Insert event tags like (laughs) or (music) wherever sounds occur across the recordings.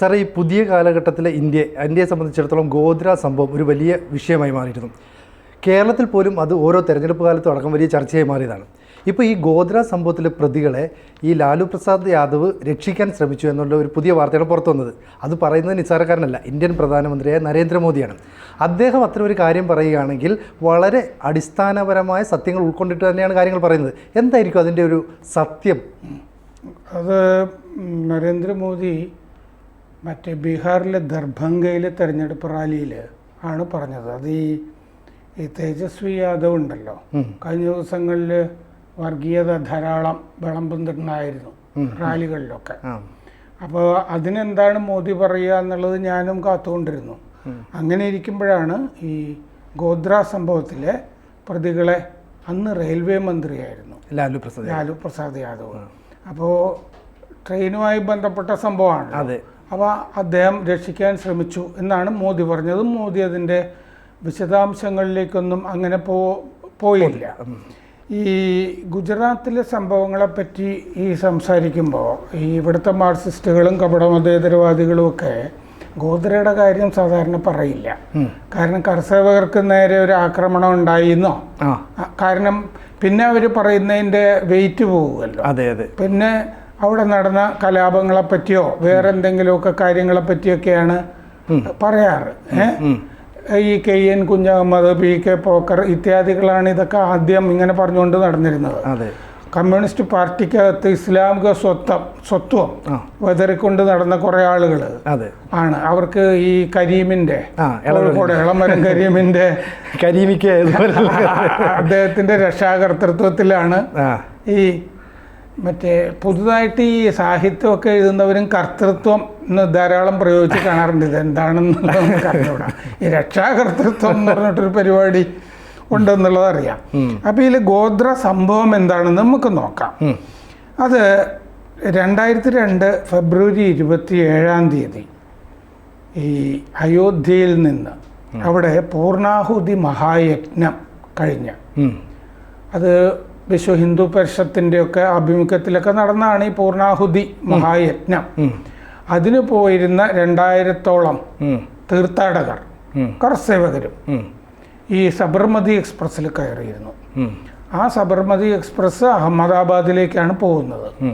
സാറേ ഈ പുതിയ കാലഘട്ടത്തിലെ ഇന്ത്യ ഇന്ത്യയെ സംബന്ധിച്ചിടത്തോളം ഗോദ്ര സംഭവം ഒരു വലിയ വിഷയമായി മാറിയിരുന്നു. കേരളത്തിൽ പോലും അത് ഓരോ തെരഞ്ഞെടുപ്പ് കാലത്തും അടക്കം വലിയ ചർച്ചയായി മാറിയതാണ്. ഇപ്പോൾ ഈ ഗോദ്ര സംഭവത്തിലെ പ്രതികളെ ഈ ലാലു പ്രസാദ് യാദവ് രക്ഷിക്കാൻ ശ്രമിച്ചു എന്നുള്ള ഒരു പുതിയ വാർത്തയാണ് പുറത്തു വന്നത്. അത് പറയുന്നത് നിസ്സാരക്കാരനല്ല ഇന്ത്യൻ പ്രധാനമന്ത്രിയായ നരേന്ദ്രമോദിയാണ്. അദ്ദേഹം അത്തരം ഒരു കാര്യം പറയുകയാണെങ്കിൽ വളരെ അടിസ്ഥാനപരമായ സത്യങ്ങൾ ഉൾക്കൊണ്ടിട്ട് തന്നെയാണ് കാര്യങ്ങൾ പറയുന്നത്. എന്തായിരിക്കും അതിന്റെ ഒരു സത്യം? അത് നരേന്ദ്രമോദി മറ്റേ ബീഹാറിലെ ദർഭംഗയിലെ തെരഞ്ഞെടുപ്പ് റാലിയിൽ ആണ് പറഞ്ഞത്. അത് ഈ ഈ തേജസ്വി യാദവ് ഉണ്ടല്ലോ. കഴിഞ്ഞ ദിവസങ്ങളിൽ വർഗീയത ധാരാളം വിളമ്പുന്നുണ്ടായിരുന്നു റാലികളിലൊക്കെ. അപ്പോൾ അതിനെന്താണ് മോദി പറയുക എന്നുള്ളത് ഞാനും കാത്തുകൊണ്ടിരുന്നു. അങ്ങനെ ഇരിക്കുമ്പോഴാണ് ഈ ഗോദ്ര സംഭവത്തിലെ പ്രതികളെ അന്ന് റെയിൽവേ മന്ത്രിയായിരുന്നു. ലാലു പ്രസാദ് ലാലു പ്രസാദ് യാദവ്. അപ്പോൾ ട്രെയിനുമായി ബന്ധപ്പെട്ട സംഭവമാണ്. അതെ. അപ്പോൾ അദ്ദേഹം രക്ഷിക്കാൻ ശ്രമിച്ചു എന്നാണ് മോദി പറഞ്ഞത്. മോദി അതിന്റെ വിശദാംശങ്ങളിലേക്കൊന്നും അങ്ങനെ പോ പോയില്ല. ഈ ഗുജറാത്തിലെ സംഭവങ്ങളെപ്പറ്റി ഈ സംസാരിക്കുമ്പോൾ ഈ ഇവിടുത്തെ മാർക്സിസ്റ്റുകളും കപടമതേതരവാദികളും ഒക്കെ ഗോദ്രയുടെ കാര്യം സാധാരണ പറയില്ല. കാരണം കർഷകർക്ക് നേരെ ഒരു ആക്രമണം ഉണ്ടായിന്നോ? കാരണം പിന്നെ അവർ പറയുന്നതിന്റെ വെയിറ്റ് പോകുമല്ലോ അതെ അതെ. പിന്നെ അവിടെ നടന്ന കലാപങ്ങളെപ്പറ്റിയോ വേറെ എന്തെങ്കിലുമൊക്കെ കാര്യങ്ങളെ പറ്റിയൊക്കെയാണ് പറയാറ്? ഈ K N Kunhahammad P K Pokker ഇത്യാദികളാണ് ഇതൊക്കെ ആദ്യം ഇങ്ങനെ പറഞ്ഞുകൊണ്ട് നടന്നിരുന്നത്. കമ്മ്യൂണിസ്റ്റ് പാർട്ടിക്കകത്ത് ഇസ്ലാമിക സ്വത്വം സ്വത്വം. വെതറിക്കൊണ്ട് നടന്ന കുറേ ആളുകൾ ആണ്. അവർക്ക് ഈ കരീമിന്റെ ഇളമരം. കോഴിക്കോട് ഇളമരം കരീമിന്റെ കരീമിക്ക് (laughs) അദ്ദേഹത്തിന്റെ അദ്ദേഹത്തിന്റെ രക്ഷാകർത്തൃത്വത്തിലാണ് ഈ മറ്റേ പുതുതായിട്ട് ഈ സാഹിത്യമൊക്കെ എഴുതുന്നവരും കർത്തൃത്വം എന്ന് ധാരാളം പ്രയോഗിച്ച് കാണാറുണ്ട്. ഇത് എന്താണെന്നുള്ളത് നമുക്ക് അറിഞ്ഞൂടാ ഈ രക്ഷാകർത്തൃത്വം എന്ന് പറഞ്ഞിട്ടൊരു പരിപാടി ഉണ്ടെന്നുള്ളത് അറിയാം. അപ്പോൾ ഇതിൽ ഗോത്ര സംഭവം എന്താണെന്ന് നമുക്ക് നോക്കാം. അത് രണ്ടായിരത്തി രണ്ട് ഫെബ്രുവരി ഇരുപത്തി ഏഴാം തീയതി ഈ അയോധ്യയിൽ നിന്ന് അവിടെ പൂർണാഹുതി മഹായജ്ഞം കഴിഞ്ഞ്. അത് വിശ്വ ഹിന്ദു പരിഷത്തിന്റെയൊക്കെ ആഭിമുഖ്യത്തിലൊക്കെ നടന്നതാണ് ഈ പൂർണാഹുതി മഹായജ്ഞം. അതിന് പോയിരുന്ന രണ്ടായിരത്തോളം. തീർത്ഥാടകർ. കർസേവകരും ഈ സബർമതി എക്സ്പ്രസ്സിൽ കയറിയിരുന്നു. ആ സബർമതി എക്സ്പ്രസ് അഹമ്മദാബാദിലേക്കാണ് പോകുന്നത്.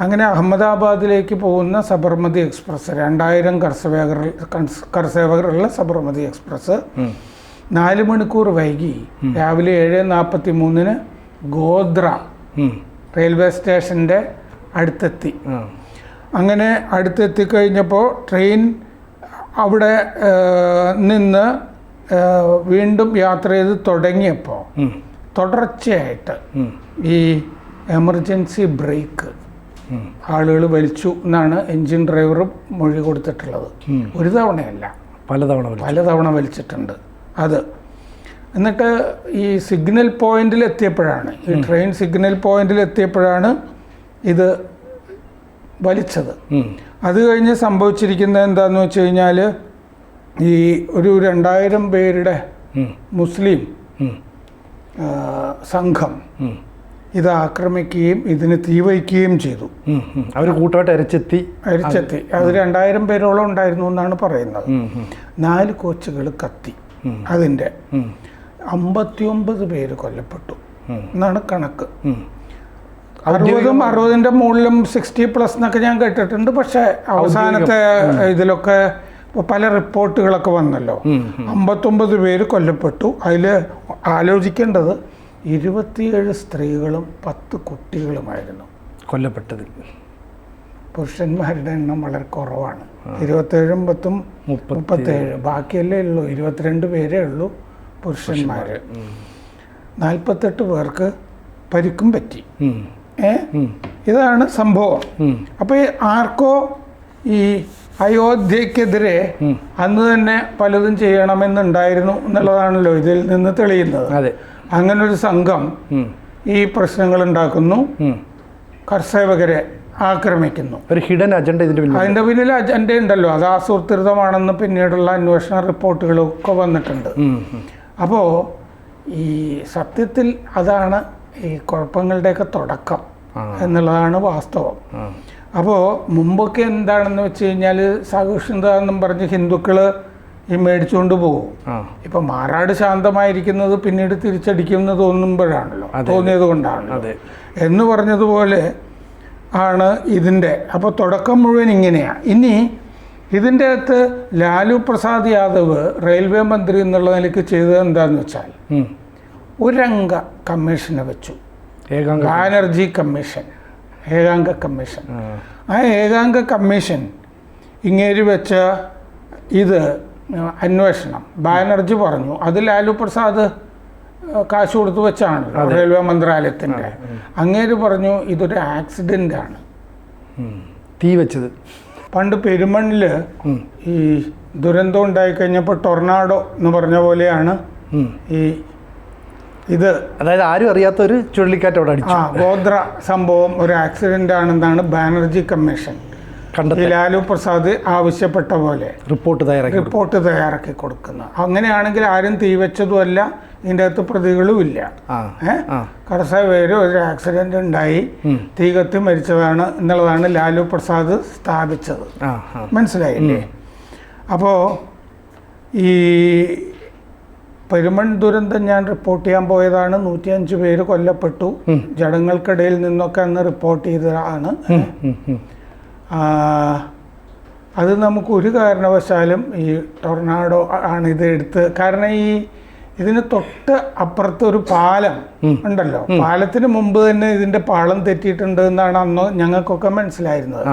അങ്ങനെ അഹമ്മദാബാദിലേക്ക് പോകുന്ന സബർമതി എക്സ്പ്രസ് രണ്ടായിരം കർസേവകർ കർസേവകരുള്ള സബർമതി എക്സ്പ്രസ്. നാല് മണിക്കൂർ വൈകി. രാവിലെ ഏഴ് നാൽപ്പത്തി മൂന്നിന് ഗോദ്ര. റെയിൽവേ സ്റ്റേഷന്റെ അടുത്തെത്തി. അങ്ങനെ അടുത്തെത്തി കഴിഞ്ഞപ്പോൾ ട്രെയിൻ അവിടെ നിന്ന് വീണ്ടും യാത്ര ചെയ്ത് തുടങ്ങിയപ്പോൾ തുടർച്ചയായിട്ട് ഈ എമർജൻസി ബ്രേക്ക്. ആളുകൾ വലിച്ചു എന്നാണ് എൻജിൻ ഡ്രൈവർ മൊഴി കൊടുത്തിട്ടുള്ളത്. ഒരു തവണയല്ല. പലതവണ. പലതവണ വലിച്ചിട്ടുണ്ട്. അത് എന്നിട്ട് ഈ സിഗ്നൽ പോയിന്റിൽ എത്തിയപ്പോഴാണ് ഈ ട്രെയിൻ സിഗ്നൽ പോയിന്റിൽ എത്തിയപ്പോഴാണ് ഇത് വലിച്ചത്. അത് കഴിഞ്ഞ് സംഭവിച്ചിരിക്കുന്നത് എന്താണെന്ന് വെച്ച് കഴിഞ്ഞാൽ ഈ ഒരു രണ്ടായിരം പേരുടെ മുസ്ലിം സംഘം. ഇത് ആക്രമിക്കുകയും ഇതിന് തീവയ്ക്കുകയും ചെയ്തു. അവർ കൂട്ടമായിട്ട് അരച്ചെത്തി. അരിച്ചെത്തി. അത് രണ്ടായിരം പേരോളം ഉണ്ടായിരുന്നു എന്നാണ് പറയുന്നത്. നാല് കോച്ചുകൾ കത്തി അതിന്റെ. അമ്പത്തിയൊമ്പത് പേര് കൊല്ലപ്പെട്ടു. എന്നാണ് കണക്ക്. അറുപതും അറുപതിന്റെ മുകളിലും സിക്സ്റ്റി പ്ലസ് എന്നൊക്കെ ഞാൻ കേട്ടിട്ടുണ്ട്. പക്ഷേ അവസാനത്തെ ഇതിലൊക്കെ പല റിപ്പോർട്ടുകളൊക്കെ വന്നല്ലോ. അമ്പത്തൊമ്പത് പേര് കൊല്ലപ്പെട്ടു. അതിൽ ആലോചിക്കേണ്ടത് ഇരുപത്തിയേഴ് സ്ത്രീകളും പത്ത് കുട്ടികളുമായിരുന്നു. കൊല്ലപ്പെട്ടത്. പുരുഷന്മാരുടെ എണ്ണം വളരെ കുറവാണ്. ഇരുപത്തേഴും പത്തും മുപ്പത്തി- മുപ്പത്തേഴ് ബാക്കിയല്ലേ ഉള്ളൂ. ഇരുപത്തിരണ്ട് പേരേ ഉള്ളൂ. പുരുഷന്മാർ നാൽപ്പത്തെട്ട് പേർക്ക് പരിക്കും പറ്റി. ഏ? ഇതാണ് സംഭവം. അപ്പൊ അപ്പോൾ ആർക്കോ ഈ അയോധ്യക്കെതിരെ അന്ന് തന്നെ പലതും ചെയ്യണമെന്നുണ്ടായിരുന്നു എന്നുള്ളതാണല്ലോ ഇതിൽ നിന്ന് തെളിയുന്നത്. അതെ. ഒരു സംഘം ഈ പ്രശ്നങ്ങൾ ഉണ്ടാക്കുന്നു. കർഷകരെ ആക്രമിക്കുന്നു. ഒരു ഹിഡൻ അജണ്ട ഇതിന്റെ പിന്നിൽ. അതിന്റെ പിന്നിൽ അജണ്ട ഉണ്ടല്ലോ അത് ആസൂത്രിതമാണെന്ന് പിന്നീടുള്ള അന്വേഷണ റിപ്പോർട്ടുകളൊക്കെ വന്നിട്ടുണ്ട്. അപ്പോൾ ഈ സത്യത്തിൽ അതാണ് ഈ കുഴപ്പങ്ങളുടെയൊക്കെ തുടക്കം എന്നുള്ളതാണ് വാസ്തവം. അപ്പോൾ മുമ്പൊക്കെ എന്താണെന്ന് വെച്ച് കഴിഞ്ഞാൽ സഹിഷ്ണുത എന്നും പറഞ്ഞ് ഹിന്ദുക്കൾ ഈ മേടിച്ചുകൊണ്ട് പോകും. ഇപ്പം മാറാട് ശാന്തമായിരിക്കുന്നത് പിന്നീട് തിരിച്ചടിക്കും എന്ന് തോന്നുമ്പോഴാണല്ലോ തോന്നിയത് കൊണ്ടാണ് എന്ന് പറഞ്ഞതുപോലെ ആണ് ഇതിന്റെ. അപ്പോൾ തുടക്കം മുഴുവൻ ഇങ്ങനെയാണ് ഇനി ഇതിന്റെ അകത്ത് ലാലു പ്രസാദ് യാദവ് റെയിൽവേ മന്ത്രി എന്നുള്ള നിലയ്ക്ക് ചെയ്തത് എന്താണെന്ന് വെച്ചാൽ. ഒരംഗ കമ്മീഷനെ വെച്ചു. ബാനർജി കമ്മീഷൻ ഏകാംഗ കമ്മീഷൻ. ആ. ഏകാംഗ കമ്മീഷൻ ഇങ്ങേരി വെച്ച ഇത് അന്വേഷണം. ബാനർജി പറഞ്ഞു അത് ലാലു പ്രസാദ് കാശ് കൊടുത്ത് വെച്ചാണ് റെയിൽവേ മന്ത്രാലയത്തിന്റെ. അങ്ങേര് പറഞ്ഞു ഇതൊരു ആക്സിഡന്റ് ആണ്. തീ വെച്ചത്. പണ്ട് പെരുമണ്ണിൽ ഈ ദുരന്തം ഉണ്ടായി കഴിഞ്ഞപ്പോൾ ടൊർണാഡോ എന്ന് പറഞ്ഞ പോലെയാണ് ഈ ഇത്. അതായത് ആരും അറിയാത്ത ഒരു ചുഴലിക്കാറ്റ് അവിടെ അടിച്ചു. ആ ഗോത്ര സംഭവം ഒരു ആക്സിഡന്റ് ആണെന്നാണ് ബാനർജി കമ്മീഷൻ. കണ്ടെത്തി ലാലു പ്രസാദ് ആവശ്യപ്പെട്ട പോലെ റിപ്പോർട്ട് തയ്യാറാക്കി റിപ്പോർട്ട് തയ്യാറാക്കി കൊടുക്കുന്നത്. അങ്ങനെയാണെങ്കിൽ ആരും തീവച്ചതുമല്ല. ഇതിന്റെ അകത്ത് പ്രതികളും ഇല്ല. കടസവേര് ഒരു ആക്സിഡന്റ് ഉണ്ടായി. തീ കത്തി മരിച്ചതാണ് എന്നുള്ളതാണ് ലാലു പ്രസാദ് സ്ഥാപിച്ചത്. മനസ്സിലായില്ലേ? അപ്പോൾ ഈ പെരുമൺ ദുരന്തം ഞാൻ റിപ്പോർട്ട് ചെയ്യാൻ പോയതാണ്. നൂറ്റിയഞ്ച് പേര് കൊല്ലപ്പെട്ടു. ജടങ്ങൾക്കിടയിൽ നിന്നൊക്കെ അന്ന് റിപ്പോർട്ട് ചെയ്തതാണ്. അത് നമുക്ക് ഒരു കാരണവശാലും ഈ ടൊർണാഡോ ആണ് ഇത് എടുത്ത് കാരണം ഈ ഇതിന് തൊട്ട് അപ്പുറത്ത് ഒരു പാലം ഉണ്ടല്ലോ. പാലത്തിന് മുമ്പ് തന്നെ ഇതിന്റെ പാളം തെറ്റിയിട്ടുണ്ട് എന്നാണ് അന്ന് ഞങ്ങൾക്കൊക്കെ മനസ്സിലായിരുന്നത്.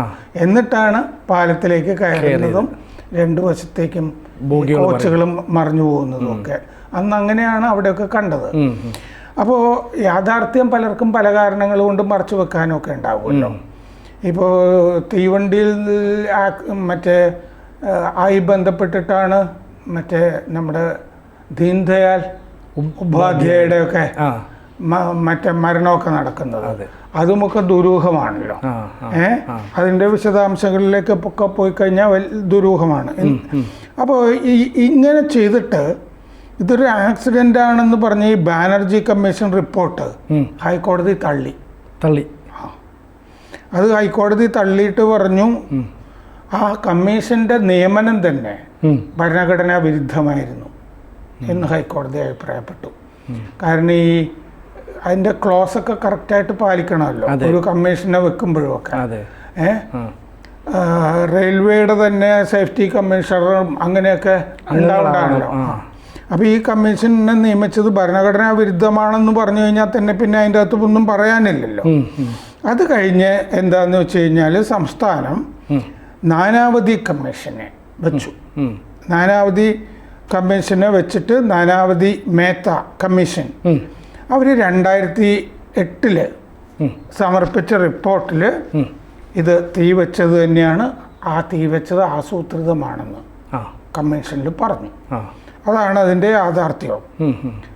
എന്നിട്ടാണ് പാലത്തിലേക്ക് കയറുന്നതും രണ്ടു വശത്തേക്കും കോച്ചുകളും മറിഞ്ഞു പോകുന്നതും ഒക്കെ. അന്ന് അങ്ങനെയാണ് അവിടെയൊക്കെ കണ്ടത്. അപ്പോൾ യാഥാർത്ഥ്യം പലർക്കും പല കാരണങ്ങൾ കൊണ്ട് മറച്ചു വെക്കാനൊക്കെ ഉണ്ടാവുമല്ലോ. ഇപ്പോൾ തീവണ്ടിയിൽ മറ്റേ ആയി ബന്ധപ്പെട്ടിട്ടാണ് മറ്റേ നമ്മുടെ ദീൻദയാൽ ഉപാധ്യായയുടെ ഒക്കെ ആ. മ- മറ്റേ മരണമൊക്കെ നടക്കുന്നത്. അതുമൊക്കെ ദുരൂഹമാണല്ലോ. ഏ? അതിന്റെ വിശദാംശങ്ങളിലേക്ക് ഒക്കെ പോയി കഴിഞ്ഞാൽ ദുരൂഹമാണ്. അപ്പോൾ ഈ ഇങ്ങനെ ചെയ്തിട്ട് ഇതൊരു ആക്സിഡന്റ് ആണെന്ന് പറഞ്ഞ ഈ ബാനർജി കമ്മീഷൻ റിപ്പോർട്ട് ഹൈക്കോടതി തള്ളി. തള്ളി. അത് ഹൈക്കോടതി തള്ളിയിട്ട് പറഞ്ഞു ആ കമ്മീഷന്റെ നിയമനം തന്നെ. ഭരണഘടനാ വിരുദ്ധമായിരുന്നു. എന്ന് ഹൈക്കോടതി അഭിപ്രായപ്പെട്ടു. കാരണം ഈ അതിന്റെ ക്ലോസ് ഒക്കെ കറക്റ്റായിട്ട് പാലിക്കണമല്ലോ. ഒരു കമ്മീഷനെ വെക്കുമ്പോഴും ഒക്കെ ഏഹ് റെയിൽവേയുടെ തന്നെ സേഫ്റ്റി കമ്മീഷണറും അങ്ങനെയൊക്കെ ഉണ്ടാവണ്ടാണല്ലോ അപ്പൊ അപ്പോൾ ഈ കമ്മീഷനെ നിയമിച്ചത് ഭരണഘടനാ വിരുദ്ധമാണെന്ന് പറഞ്ഞു കഴിഞ്ഞാൽ തന്നെ പിന്നെ അതിന്റെ അകത്ത് ഒന്നും പറയാനില്ലല്ലോ. അത് കഴിഞ്ഞ് എന്താന്ന് വെച്ച് കഴിഞ്ഞാൽ സംസ്ഥാനം. നാനാവധി കമ്മീഷനെ വെച്ചു. നാനാവധി കമ്മീഷനെ വെച്ചിട്ട് നാനാവധി മേത്ത കമ്മീഷൻ. അവർ രണ്ടായിരത്തി എട്ടിൽ സമർപ്പിച്ച റിപ്പോർട്ടിൽ ഇത് തീ വെച്ചത് തന്നെയാണ്. ആ തീ വെച്ചത് ആസൂത്രിതമാണെന്ന് കമ്മീഷനിൽ പറഞ്ഞു. അതാണ് അതിന്റെ യാഥാർത്ഥ്യം.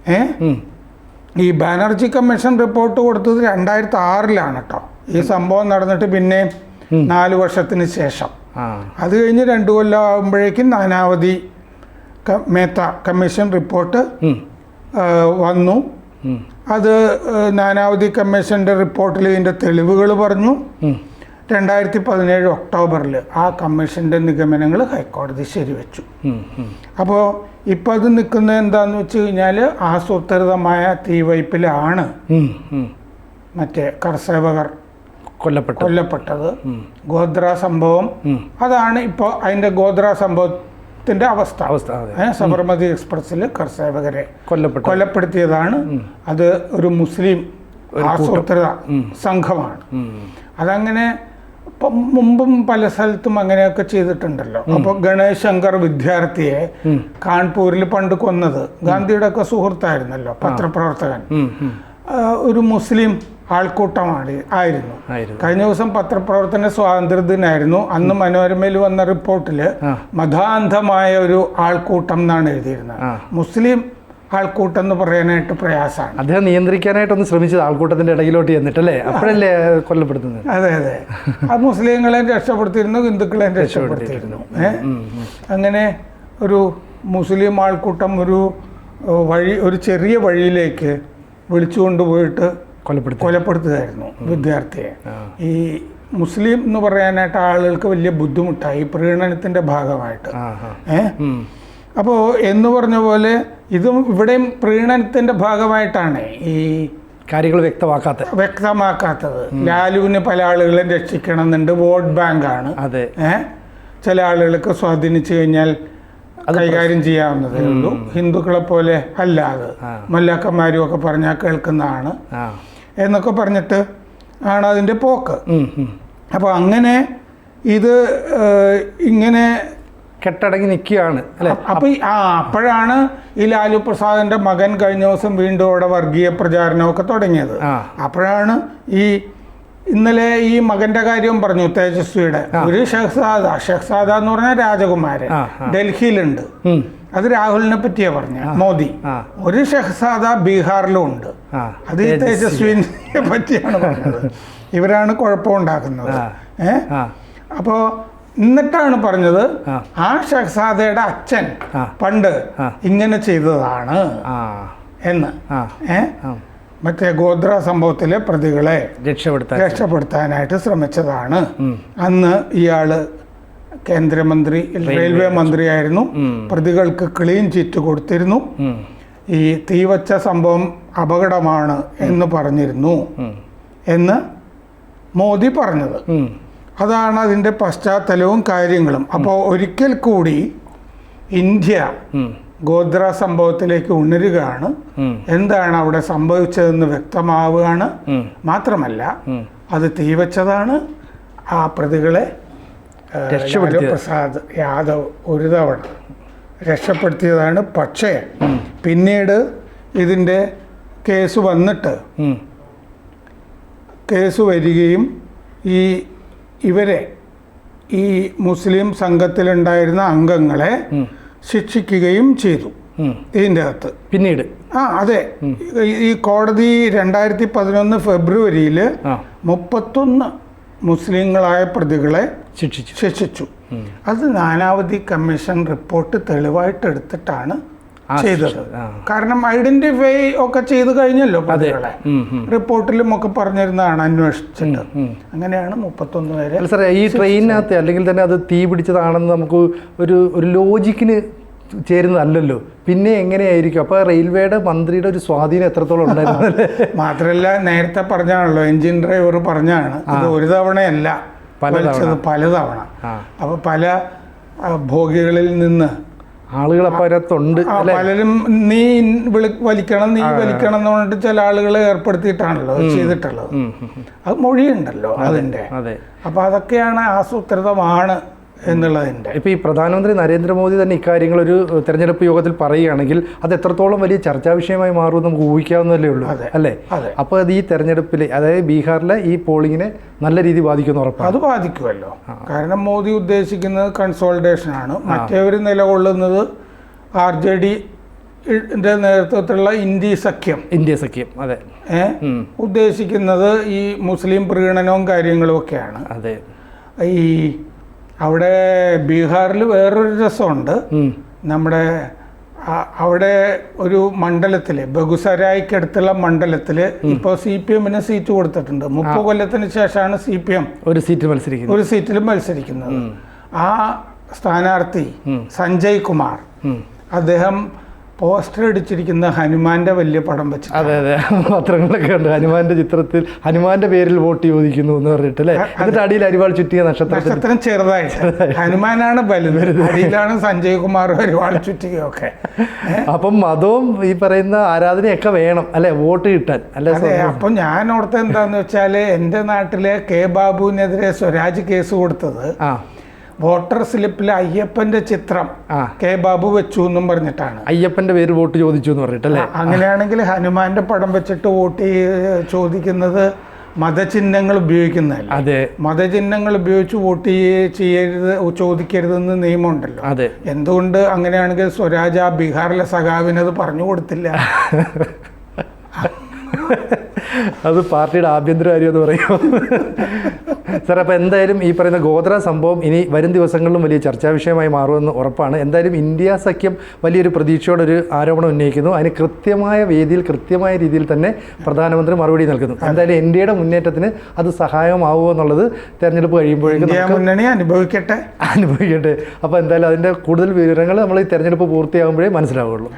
ഏ? ഈ ബാനർജി കമ്മീഷൻ റിപ്പോർട്ട് കൊടുത്തത് രണ്ടായിരത്തി ആറിലാണ് കേട്ടോ ഈ സംഭവം നടന്നിട്ട് പിന്നെ നാല് വർഷത്തിന് ശേഷം. അത് കഴിഞ്ഞ് രണ്ടു കൊല്ലം ആകുമ്പോഴേക്കും നാനാവധി മേത്ത കമ്മീഷൻ റിപ്പോർട്ട് വന്നു. അത് നാനാവധി കമ്മീഷന്റെ റിപ്പോർട്ടിൽ ഇതിന്റെ തെളിവുകൾ പറഞ്ഞു. രണ്ടായിരത്തി പതിനേഴ് ഒക്ടോബറിൽ ആ കമ്മീഷന്റെ നിഗമനങ്ങൾ ഹൈക്കോടതി ശരിവെച്ചു. അപ്പോൾ ഇപ്പോൾ അത് നിൽക്കുന്നത് എന്താന്ന് വെച്ച് കഴിഞ്ഞാൽ ആസൂത്രിതമായ തീവയ്പിലാണ്. മറ്റേ കർഷകർ കൊല്ലപ്പെട്ടു കൊല്ലപ്പെട്ടത്. ഗോത്ര സംഭവം. അതാണ് ഇപ്പോൾ അതിന്റെ ഗോദ്ര സംഭവത്തിന്റെ അവസ്ഥ. അവസ്ഥ സബർമതി എക്സ്പ്രസ്സിൽ കർഷകരെ കൊല്ലപ്പെട്ടു കൊലപ്പെടുത്തിയതാണ്. അത് ഒരു മുസ്ലിം ആസൂത്രിത സംഘമാണ്. അതങ്ങനെ ഇപ്പം മുമ്പും പല സ്ഥലത്തും അങ്ങനെയൊക്കെ ചെയ്തിട്ടുണ്ടല്ലോ. അപ്പോൾ ഗണേശ് ശങ്കർ വിദ്യാർത്ഥിയെ കാൺപൂരിൽ പണ്ട് കൊന്നത് ഗാന്ധിയുടെ ഒക്കെ സുഹൃത്തായിരുന്നല്ലോ പത്രപ്രവർത്തകൻ. ഒരു മുസ്ലിം ആൾക്കൂട്ടമാണ്. ആയിരുന്നു. കഴിഞ്ഞ ദിവസം പത്രപ്രവർത്തന സ്വാതന്ത്ര്യ ദിനായിരുന്നു അന്ന് മനോരമയിൽ വന്ന റിപ്പോർട്ടിൽ. മതാന്ധമായ ഒരു ആൾക്കൂട്ടം എന്നാണ് എഴുതിയിരുന്നത്. മുസ്ലിം ആൾക്കൂട്ടം എന്ന് പറയാനായിട്ട് പ്രയാസമാണ്. അദ്ദേഹം നിയന്ത്രിക്കാനായിട്ടൊന്ന് ശ്രമിച്ചത് ആൾക്കൂട്ടത്തിന്റെ ഇടയിലോട്ട് ചെന്നിട്ടല്ലേ? അപ്പോഴല്ലേ കൊല്ലപ്പെടുത്തുന്നത്? അതെ അതെ. അത് മുസ്ലിങ്ങളെ രക്ഷപ്പെടുത്തിയിരുന്നു ഹിന്ദുക്കളെ രക്ഷപ്പെടുത്തിയിരുന്നു. അങ്ങനെ ഒരു മുസ്ലിം ആൾക്കൂട്ടം ഒരു വഴി ഒരു ചെറിയ വഴിയിലേക്ക് വിളിച്ചു കൊല്ലപ്പെടുത്തി കൊലപ്പെടുത്തുകയായിരുന്നു വിദ്യാർത്ഥിയെ. ഈ മുസ്ലിം എന്ന് പറയാനായിട്ട് ആളുകൾക്ക് വലിയ ബുദ്ധിമുട്ടായി പ്രീണനത്തിന്റെ ഭാഗമായിട്ട്. ആ ആ ഏ? ഉം. അപ്പോൾ എന്ന് പറഞ്ഞ പോലെ ഇതും ഇവിടെയും പ്രീണനത്തിന്റെ ഭാഗമായിട്ടാണ് ഈ കാര്യങ്ങൾ വ്യക്തമാക്കാത്ത. വ്യക്തമാക്കാത്തത്. ലാലുവിന് പല ആളുകളെ രക്ഷിക്കണം എന്നുണ്ട് വോട്ട് ബാങ്കാണ്. അതെ. ഏ? ചില ആളുകൾക്ക് സ്വാധീനിച്ചു കഴിഞ്ഞാൽ കൈകാര്യം ചെയ്യാവുന്നതേ ഉള്ളൂ. ഹിന്ദുക്കളെ പോലെ അല്ലാതെ. മല്ലാക്കന്മാരും ഒക്കെ പറഞ്ഞാൽ കേൾക്കുന്നതാണ്. എന്നൊക്കെ പറഞ്ഞിട്ട് ആണ് അതിന്റെ പോക്ക്. അപ്പോൾ അങ്ങനെ ഇത് ഇങ്ങനെ കെട്ടടങ്ങി നിൽക്കുകയാണ് അല്ലേ? അപ്പൊ ആ അപ്പോഴാണ് ഈ ലാലു പ്രസാദിന്റെ മകൻ കഴിഞ്ഞ ദിവസം വീണ്ടും അവിടെ വർഗീയ പ്രചാരണമൊക്കെ തുടങ്ങിയത്. അപ്പോഴാണ് ഈ ഇന്നലെ ഈ മകന്റെ കാര്യം പറഞ്ഞു തേജസ്വിയുടെ. ഒരു ഷെഹ്സാദ. ഷെഹ്സാദ എന്ന് പറഞ്ഞ രാജകുമാരൻ. ഡൽഹിയിലുണ്ട്. അത് രാഹുലിനെ പറ്റിയാ പറഞ്ഞ മോദി. ഒരു ഷെഹ്സാദ ബീഹാറിലും ഉണ്ട്. അത് ഈ തേജസ്വിനെ പറ്റിയാണ് പറഞ്ഞത്. ഇവരാണ് കുഴപ്പമുണ്ടാക്കുന്നത്. ഏ? അപ്പോ അപ്പോൾ എന്നിട്ടാണ് പറഞ്ഞത് ആ. ഷെഹ്സാദയുടെ അച്ഛൻ പണ്ട് ഇങ്ങനെ ചെയ്തതാണ് എന്ന്. ഏഹ് മറ്റേ ഗോത്ര സംഭവത്തിലെ പ്രതികളെ രക്ഷപ്പെടുത്താൻ രക്ഷപ്പെടുത്താനായിട്ട് ശ്രമിച്ചതാണ്. അന്ന് ഇയാൾ കേന്ദ്രമന്ത്രി റെയിൽവേ മന്ത്രിയായിരുന്നു. പ്രതികൾക്ക് ക്ലീൻ ചിറ്റ് കൊടുത്തിരുന്നു. ഈ തീവച്ച സംഭവം അപകടമാണ് എന്ന് പറഞ്ഞിരുന്നു എന്ന് മോദി പറഞ്ഞത്. അതാണ് അതിന്റെ പശ്ചാത്തലവും കാര്യങ്ങളും. അപ്പോൾ ഒരിക്കൽ കൂടി ഇന്ത്യ. ഗോത്ര സംഭവത്തിലേക്ക് ഉണരുകയാണ്. എന്താണ് അവിടെ സംഭവിച്ചതെന്ന് വ്യക്തമാവുകയാണ്. മാത്രമല്ല അത് തീവച്ചതാണ്. ആ പ്രതികളെ പ്രസാദ് യാദവ് ഒരു തവണ രക്ഷപ്പെടുത്തിയതാണ്. പക്ഷേ പിന്നീട് ഇതിന്റെ കേസ് വന്നിട്ട് കേസ് വരികയും ഈ ഇവരെ ഈ മുസ്ലിം സംഘത്തിലുണ്ടായിരുന്ന അംഗങ്ങളെ. ശിക്ഷിക്കുകയും ചെയ്തു. ഇതിന്റെ അകത്ത്. പിന്നീട്? ആ അതെ. ഈ- കോടതി രണ്ടായിരത്തി പതിനൊന്ന് ഫെബ്രുവരിയിൽ മുപ്പത്തൊന്ന് മുസ്ലിങ്ങളായ പ്രതികളെ ശിക്ഷിച്ചു. ശിക്ഷിച്ചു. അത് നാനാവധി കമ്മീഷൻ റിപ്പോർട്ട് തെളിവായിട്ട് എടുത്തിട്ടാണ് ചെയ്തത്. കാരണം ഐഡന്റിഫൈ ഒക്കെ ചെയ്തു കഴിഞ്ഞല്ലോ പ്രതികളെ. റിപ്പോർട്ടിലും ഒക്കെ പറഞ്ഞിരുന്നതാണ് അന്വേഷിച്ചിട്ട്. അങ്ങനെയാണ് മുപ്പത്തൊന്ന് പേരെ അല്ല സാറേ ഈ ട്രെയിനിനകത്ത് അല്ലെങ്കിൽ തന്നെ അത് തീ പിടിച്ചതാണെന്ന് നമുക്ക് ഒരു ഒരു ലോജിക്കിന് ചേരുന്നതല്ലല്ലോ. പിന്നെ എങ്ങനെയായിരിക്കും? അപ്പോൾ റെയിൽവേയുടെ മന്ത്രിയുടെ ഒരു സ്വാധീനം എത്രത്തോളം ഉണ്ടായിരുന്നു? (laughs) മാത്രമല്ല നേരത്തെ പറഞ്ഞാണല്ലോ എഞ്ചിൻ ഡ്രൈവർ പറഞ്ഞാണ്. അത് ഒരു തവണയല്ല. പലതവണ. വലിച്ചത് പലതവണ. ആ. അപ്പൊ പല ഭോഗികളിൽ നിന്ന് ആളുകൾ അല്ലേ? പലരും നീ വിളി വലിക്കണം നീ വലിക്കണം എന്ന് പറഞ്ഞിട്ട് ചില ആളുകൾ ഏർപ്പെടുത്തിയിട്ടാണല്ലോ ചെയ്തിട്ടുള്ളത്. അത് മൊഴിയുണ്ടല്ലോ അതിന്റെ അതെ. അപ്പൊ അതൊക്കെയാണ് ആസൂത്രിതമാണ് എന്നുള്ളതിന്റെ ഇപ്പോൾ ഈ പ്രധാനമന്ത്രി നരേന്ദ്രമോദി തന്നെ ഇക്കാര്യങ്ങൾ ഒരു തെരഞ്ഞെടുപ്പ് യോഗത്തിൽ പറയുകയാണെങ്കിൽ അത് എത്രത്തോളം വലിയ ചർച്ചാ വിഷയമായി മാറുമെന്ന് നമുക്ക് ഊഹിക്കാവുന്നതല്ലേ ഉള്ളൂ. അതെ. അല്ലേ? അതെ. അപ്പോൾ അത് ഈ തെരഞ്ഞെടുപ്പിൽ അതായത് ബീഹാറിലെ ഈ പോളിങ്ങിനെ നല്ല രീതി ബാധിക്കുമെന്ന് ഉറപ്പാണ്. അത് ബാധിക്കുമല്ലോ. കാരണം മോദി ഉദ്ദേശിക്കുന്നത് കൺസോൾട്ടേഷനാണ് മറ്റേവർ നിലകൊള്ളുന്നത് ആർ ജെ ഡി നേതൃത്വത്തിലുള്ള ഇന്ത്യ സഖ്യം. ഇന്ത്യ സഖ്യം അതെ. ഏ? ഉദ്ദേശിക്കുന്നത് ഈ മുസ്ലിം പ്രീണനവും കാര്യങ്ങളും ഒക്കെയാണ്. അതെ. ഈ അവിടെ ബീഹാറിൽ വേറൊരു രസമുണ്ട്. നമ്മുടെ അവിടെ ഒരു മണ്ഡലത്തിൽ ബഗുസരായിക്കടുത്തുള്ള മണ്ഡലത്തിൽ ഇപ്പോൾ സി പി എമ്മിന് സീറ്റ് കൊടുത്തിട്ടുണ്ട്. മുപ്പത് കൊല്ലത്തിന് ശേഷമാണ് സി പി എം ഒരു സീറ്റ് മത്സരിക്കുന്നത്. ഒരു സീറ്റിലും മത്സരിക്കുന്നത്. ആ സ്ഥാനാർത്ഥി സഞ്ജയ് കുമാർ. അദ്ദേഹം പോസ്റ്റർ അടിച്ചിരിക്കുന്ന ഹനുമാന്റെ വലിയ പടം വെച്ച് അതെ അതെ. പത്രങ്ങളൊക്കെ ഉണ്ട്. ഹനുമാന്റെ ചിത്രത്തിൽ ഹനുമാന്റെ പേരിൽ വോട്ട് ചോദിക്കുന്നു എന്ന് പറഞ്ഞിട്ട് അല്ലേ? എന്നിട്ട് അടിയിൽ അരിവാൾ ചുറ്റിയ നക്ഷത്രം ചെറുതായിട്ട്. ഹനുമാനാണ് വലുത്. അടിയിലാണ് സഞ്ജയ് കുമാർ അരിവാൾ ചുറ്റികയൊക്കെ? അപ്പം മതവും ഈ പറയുന്ന ആരാധനയൊക്കെ വേണം അല്ലെ? വോട്ട് കിട്ടാൻ. അല്ലെ അപ്പൊ ഞാൻ ഓർത്ത എന്താന്ന് വെച്ചാൽ എന്റെ നാട്ടിലെ കെ ബാബുവിനെതിരെ സ്വരാജ് കേസ് കൊടുത്തത് ആ. വോട്ടർ സ്ലിപ്പിൽ അയ്യപ്പന്റെ ചിത്രം കെ ബാബു വെച്ചു എന്നും പറഞ്ഞിട്ടാണ്. അയ്യപ്പന്റെ പേര് വോട്ട് ചോദിച്ചു എന്ന് പറഞ്ഞിട്ടല്ലേ അങ്ങനെയാണെങ്കിൽ ഹനുമാന്റെ പടം വെച്ചിട്ട് വോട്ട് ചോദിക്കുന്നത് മതചിഹ്നങ്ങൾ ഉപയോഗിക്കുന്നതല്ല? അതെ. മതചിഹ്നങ്ങൾ ഉപയോഗിച്ച് വോട്ട് ചെയ്യ- ചെയ്യരുത് ചോദിക്കരുതെന്ന് നിയമമുണ്ടല്ലോ. അതെ. എന്തുകൊണ്ട് അങ്ങനെയാണെങ്കിൽ സ്വരാജ് ആ ബീഹാറിലെ സഖാവിനത് പറഞ്ഞു കൊടുത്തില്ല? (laughs) അത് പാർട്ടിയുടെ ആഭ്യന്തര കാര്യം എന്ന് പറയും. സാർ അപ്പോൾ എന്തായാലും ഈ പറയുന്ന ഗോത്ര സംഭവം ഇനി വരും ദിവസങ്ങളിലും വലിയ ചർച്ചാ വിഷയമായി മാറുമെന്ന് ഉറപ്പാണ്. എന്തായാലും ഇന്ത്യ സഖ്യം വലിയൊരു പ്രതീക്ഷയോടെ ഒരു ആരോപണം ഉന്നയിക്കുന്നു. അതിന് കൃത്യമായ വേദിയിൽ കൃത്യമായ രീതിയിൽ തന്നെ പ്രധാനമന്ത്രി മറുപടി നൽകുന്നു. എന്തായാലും ഇന്ത്യയുടെ മുന്നേറ്റത്തിന് അത് സഹായമാവുമോ എന്നുള്ളത് തെരഞ്ഞെടുപ്പ് കഴിയുമ്പോഴേക്കും മുന്നണി അനുഭവിക്കട്ടെ. അനുഭവിക്കട്ടെ. അപ്പോൾ എന്തായാലും അതിന്റെ കൂടുതൽ വിവരങ്ങൾ നമ്മൾ ഈ തെരഞ്ഞെടുപ്പ് പൂർത്തിയാകുമ്പോഴേ മനസ്സിലാവുള്ളൂ.